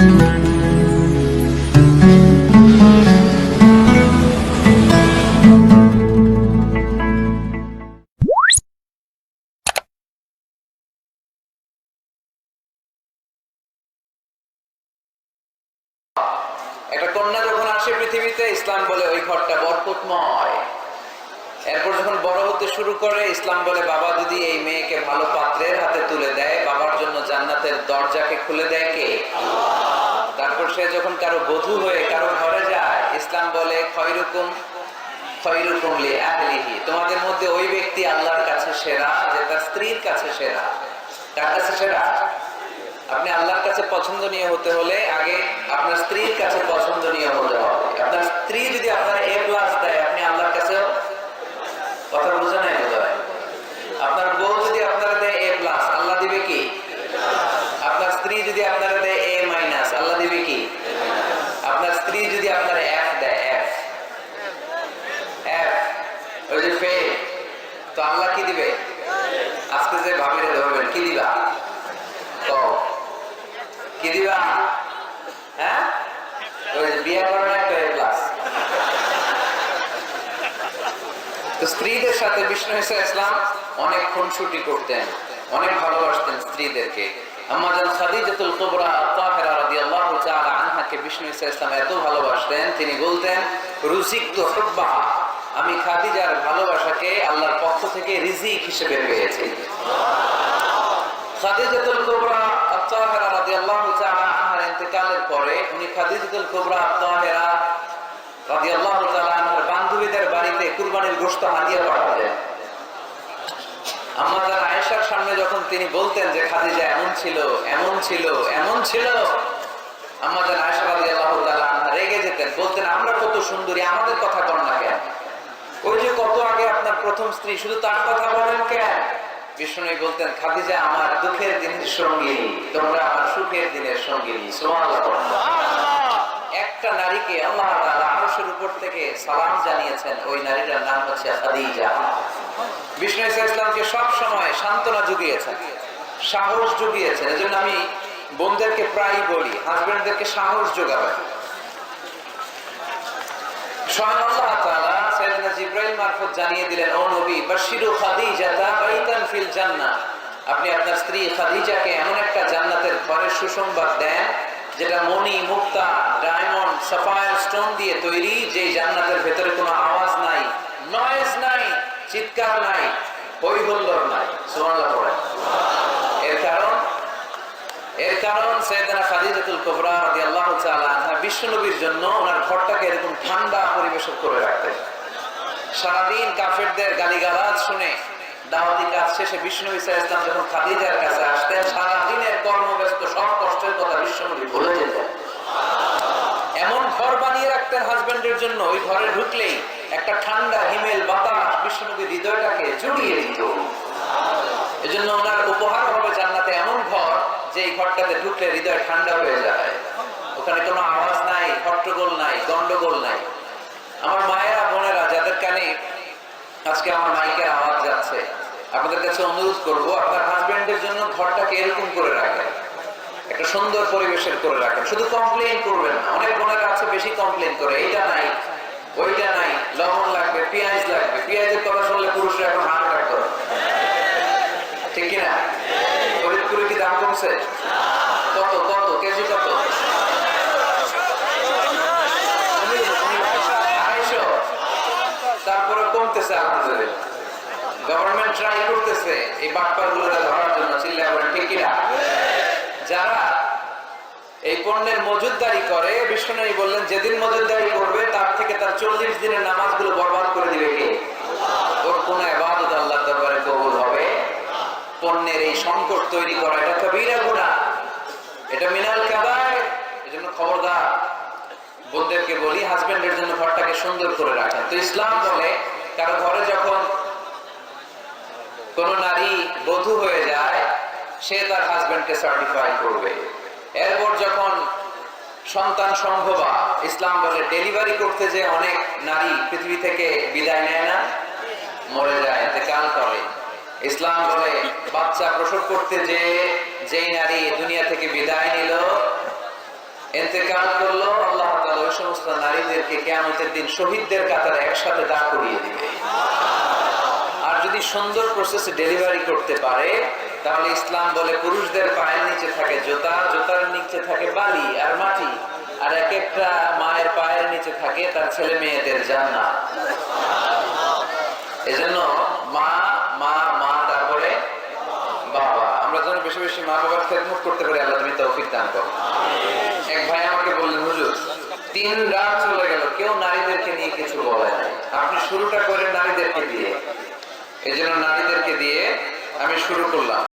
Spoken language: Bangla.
একটা কন্যা যখন আসে পৃথিবীতে ইসলাম বলে ওই ঘরটা বরকতময়। এরপর যখন বড় হতে শুরু করে, ইসলাম বলে, বাবা যদি এই মেয়েকে ভালো পাত্রের হাতে তুলে দেয়, বাবার জন্য জান্নাতের দরজাকে খুলে দেয় কে? তারপর সে যখন কারও বধূ হয়ে কারও ঘরে যায়, ইসলাম বলে, খয়রুকুম খয়রুকুম লি আহলিহি। তোমাদের মধ্যে ওই ব্যক্তি আল্লাহর কাছে সেরা, যে তার স্ত্রীর কাছে সেরা। কাছে সেরা? আপনি আল্লাহর কাছে পছন্দনীয় হতে হলে আগে আপনার স্ত্রীর কাছে পছন্দনীয় হতে হবে। আপনার স্ত্রী যদি আপনার এ প্লাস দেয়, আপনি আল্লাহর কাছেও কথা বুঝে নাই বোধ হয় আপনার বউ যদি আপনারা দেয় এ প্লাস আল্লাহ দিবে কি আপনার স্ত্রী যদি আপনারা দেয় এ মাইনাস আল্লাহ দিবে কি আপনার স্ত্রী যদি আপনার এফ দেয় এফ এফ তো আল্লাহ কি দিবে? আজকে যে ধরবেন, কি দিবা? তো কি দিবা? হ্যাঁ? বিয়ে করার একটা তো স্ত্রীদের সাথে বিষ্ণু ইসা ইসলাম অনেক খুনসুটি করতেন, অনেক ভালোবাসতেন স্ত্রীদেরকে। আমাদের খাদিজাতুল কুবরা তাহেরা রাদিয়াল্লাহু তাআলা আনহাকে বিষ্ণু ইসা ইসলাম এত ভালোবাসতেন, তিনি বলতেন, রুজিকতু হুব্বাহা। আমি খাদিজার ভালোবাসাকে আল্লাহর পক্ষ থেকে রিজিক হিসেবে পেয়েছি। খাদিজাতুল আনহার পরে উনি খাদিজাতুল আনহার বান্ধবীদের বাড়িতে কুরবানির পাঠাতেন আমাদের আয়েশার সামনে যখন তিনি বলতেন যে খাদিজা এমন ছিল এমন ছিল এমন ছিল আমাদের আয়েশা রাদিয়াল্লাহু তাআলা আনহা রেগে যেতেন। বলতেন, আমরা কত সুন্দরী, আমাদের কথা কর না কেন? ওই যে কত আগে আপনার প্রথম স্ত্রী শুধু তার কথা বলেন কেন? বিষ্ণু বলতেন খাদিজা আমার দুঃখের দিনের সঙ্গী তোমরা আমার সুখের দিনের সঙ্গী একটা নারীকে আল্লাহ আরশের উপর থেকে সালাম জানিয়েছেন ওই নারীটার নাম হচ্ছে খাদিজা। বিষ্ণু ইসলামকে সব সময় সান্ত্বনা জুগিয়েছেন সাহস জুগিয়েছেন। এজন্য আমি বোনদেরকে প্রায় বলি হাজবেন্ডদেরকে সাহস যোগাবেন স্বয়ং আল্লাহ জিব্রাইল মারফত জানিয়ে দিলেন, ও নবী বাশিরু খাদিজাতা বাইতান ফিল জান্নাহ। আপনি আপনার স্ত্রী খাদিজাকে এমন একটা জান্নাতের ঘরের সুসংবাদ দেন, যেটা মণি, মুক্তা, ডায়মন্ড, সাফায়ার স্টোন দিয়ে তৈরি, যে জান্নাতের ভেতরে কোনো আওয়াজ নাই নয়েজ নাই, চিৎকার নাই হই নাই। সুবহানাল্লাহ পড়েন। এর কারণ? এর কারণ সৈয়দনা খাদিজাতুল কুবরা রাদিয়াল্লাহু তাআলা আনহা বিশ্বনবীর জন্য ওনার ঘরটাকে এরকম ঠান্ডা পরিবেশন করে রাখতেন। সারাদিন কাফেরদের গালিগালাজ শুনে দাওয়াতি কাজ শেষে বিষ্ণু ইসা ইসলাম যখন খাদিজার কাছে আসতেন, সারাদিনের কর্মব্যস্ত, সব কষ্টের কথা বিশ্বনবী ভুলে যেতেন এমন ঘর বানিয়ে রাখতেন হাজবেন্ডের জন্য, ওই ঘরে ঢুকলেই একটা ঠান্ডা, হিমেল বাতাস বিশ্বনবীর হৃদয়টাকে জুড়িয়ে দিত। এজন্য ওনার উপহার হবে জান্নাতে এমন ঘর যে এই ঘরটাতে ঢুকলে হৃদয় ঠান্ডা হয়ে যায়। ওখানে কোনো আওয়াজ নাই, হট্টগোল নাই, গন্ডগোল নাই। আমার মায়েরা আজকে আমার মাইকের আওয়াজ যাচ্ছে। আপনাদের কাছে অনুরোধ করব, আপনার হাজবেন্ডের জন্য ঘরটাকে এরকম করে রাখেন। একটা সুন্দর পরিবেশের করে রাখেন। শুধু কমপ্লেইন করবেন না, অনেক বোনেরা আছে বেশি কমপ্লেইন করে, এইটা নাই, ওইটা নাই, লবণ লাগবে, পেঁয়াজ লাগবে। পেঁয়াজের কথা শুনলে পুরুষরা এখন হার্ট অ্যাটাক করে। ঠিক কিনা? ফরিদপুরে কি দাম কমছে? কত কত, কেজি কত? তারপরে কমতেছে আলহামদুলিল্লাহ গভর্নমেন্ট ট্রাই করতেছে এই বাটপার ধরার জন্য চিল্লা করে ঠিক কিনা? যারা এই পণ্যের মজুদদারি করে বিষ্ণুনাই বললেন, যেদিন মজুদদারি করবে, তার থেকে তার চল্লিশ দিনের নামাজগুলো বরবাদ করে দিবে কে? ওর কোন এবাদত আল্লাহ দরবারে কবুল হবে? পণ্যের এই সংকট তৈরি করা, এটা কবিরা গুণা। এটা মিনাল কাবায়। এজন্য খবরদার বোনদেরকে বলি হাজবেন্ডের জন্য ঘরটাকে সুন্দর করে রাখেন। তো ইসলাম বলে কারও ঘরে যখন কোন নারী বধূ হয়ে যায়, সে তার হাজবেন্ডকে সার্টিফাই করবে। এরপর যখন সন্তান সম্ভবা, ইসলাম বলে ডেলিভারি করতে যে অনেক নারী পৃথিবী থেকে বিদায় নেয় না, মরে যায় ইন্তেকাল করে। ইসলাম বলে, বাচ্চা প্রসব করতে যে, যেই নারী দুনিয়া থেকে বিদায় নিল ইন্তেকাল করল, আল্লাহ ওই সমস্ত নারীদেরকে দিন শহীদদের কাতারে একসাথে দাঁড় করিয়ে দিবে। আর যদি সুন্দর প্রসেসে ডেলিভারি করতে পারে, তাহলে ইসলাম বলে পুরুষদের পায়ের নিচে থাকে জোতা, জোতার নিচে থাকে বালি আর মাটি, আর এক একটা মায়ের পায়ের নিচে থাকে তার ছেলে মেয়েদের জান্নাত। এজন্য মা তারপরে বাবা বেশি বেশি মা বাবার খেদমত করতে পারি, আল্লাহ তুমি তৌফিক দান করো। এক ভাই আমাকে বললেন, হুজুর তিন রাত চলে গেল, কেউ নারীদেরকে নিয়ে কিছু বলে না আপনি শুরুটা করেন নারীদেরকে দিয়ে। এই জন্য নারীদেরকে দিয়ে আমি শুরু করলাম।